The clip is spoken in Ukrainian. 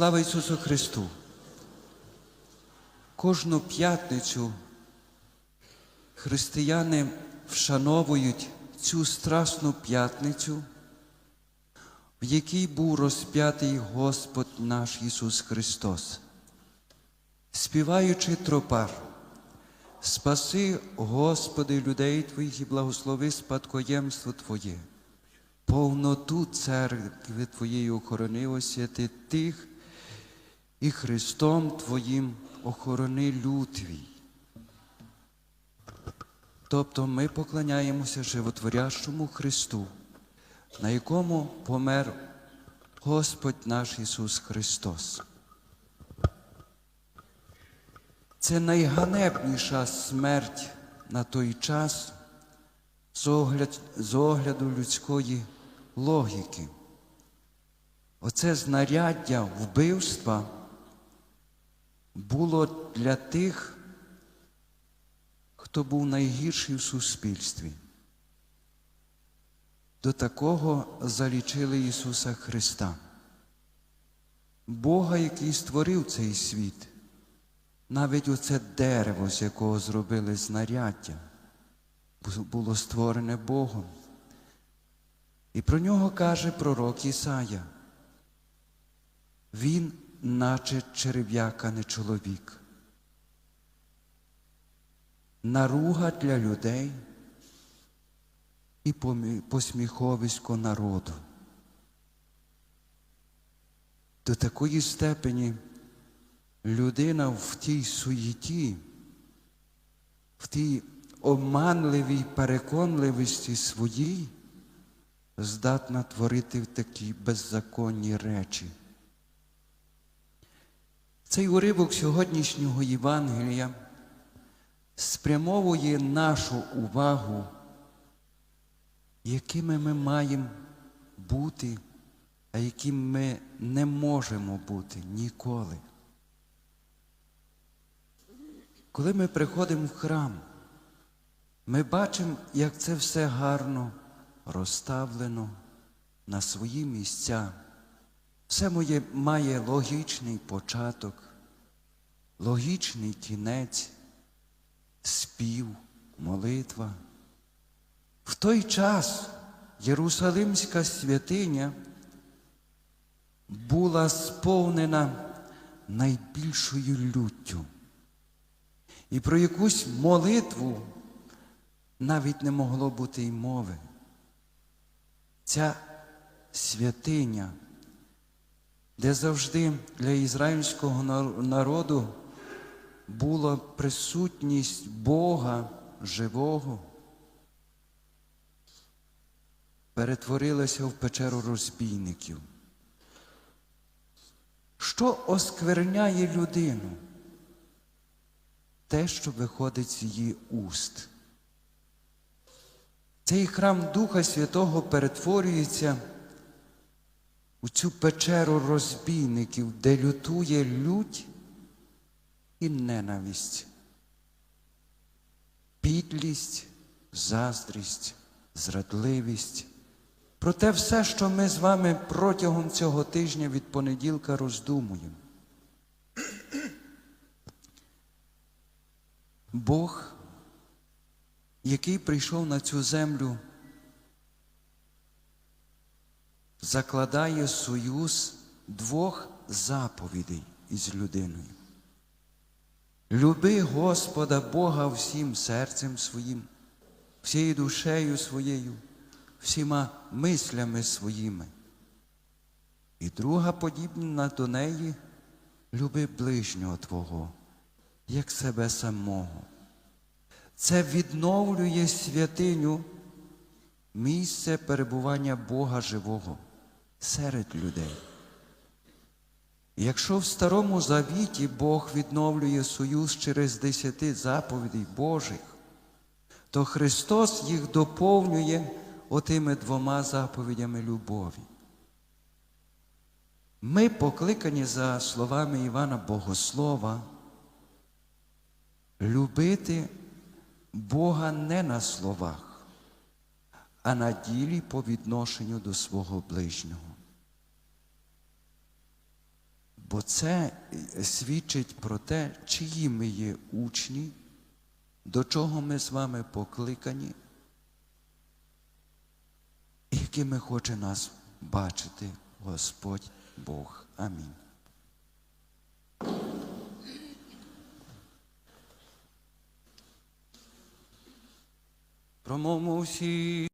Слава Ісусу Христу! Кожну п'ятницю християни вшановують цю страсну п'ятницю, в якій був розп'ятий Господь наш Ісус Христос, співаючи тропар. Спаси, Господи, людей Твоїх і благослови спадкоємство Твоє, повноту церкви Твоєї охорони освяти тих, і Христом Твоїм охорони люд Твій. Тобто ми поклоняємося животворящому Христу, на якому помер Господь наш Ісус Христос. Це найганебніша смерть на той час з, огляд, з огляду людської логіки. Оце знаряддя вбивства було для тих, хто був найгірший в суспільстві. До такого залічили Ісуса Христа, Бога, який створив цей світ. Навіть оце дерево, з якого зробили знаряддя, було створене Богом. І про нього каже пророк Ісая. Він, наче черев'яка, не чоловік. Наруга для людей і посміховисько народу. До такої степені людина в тій суєті, в тій обманливій переконливості своїй здатна творити такі беззаконні речі. Цей уривок сьогоднішнього Євангелія спрямовує нашу увагу, якими ми маємо бути, а якими ми не можемо бути ніколи. Коли ми приходимо в храм, ми бачимо, як це все гарно розставлено на свої місця. Все моє має логічний початок, логічний кінець, спів, молитва. В той час Єрусалимська святиня була сповнена найбільшою люттю. І про якусь молитву навіть не могло бути й мови. Ця святиня, де завжди для ізраїльського народу була присутність Бога живого, перетворилася в печеру розбійників. Що оскверняє людину? те, що виходить з її уст. Цей храм Духа Святого перетворюється у цю печеру розбійників, де лютує лють і ненависть, підлість, заздрість, зрадливість. Проте все, що ми з вами протягом цього тижня від понеділка роздумуємо. Бог, який прийшов на цю землю, закладає союз двох заповідей із людиною. Люби Господа Бога всім серцем своїм, всією душею своєю, всіма мислями своїми. І друга подібна до неї люби ближнього Твого як себе самого. Це відновлює святиню місце перебування Бога живого серед людей. Якщо в Старому Завіті Бог відновлює союз через десяти заповідей Божих, то Христос їх доповнює отими двома заповідями любові. Ми покликані за словами Івана Богослова любити Бога не на словах, а на ділі по відношенню до свого ближнього. Бо це свідчить про те, чиї ми є учні, до чого ми з вами покликані, і якими хоче нас бачити Господь Бог. Амінь. Промовмо всі.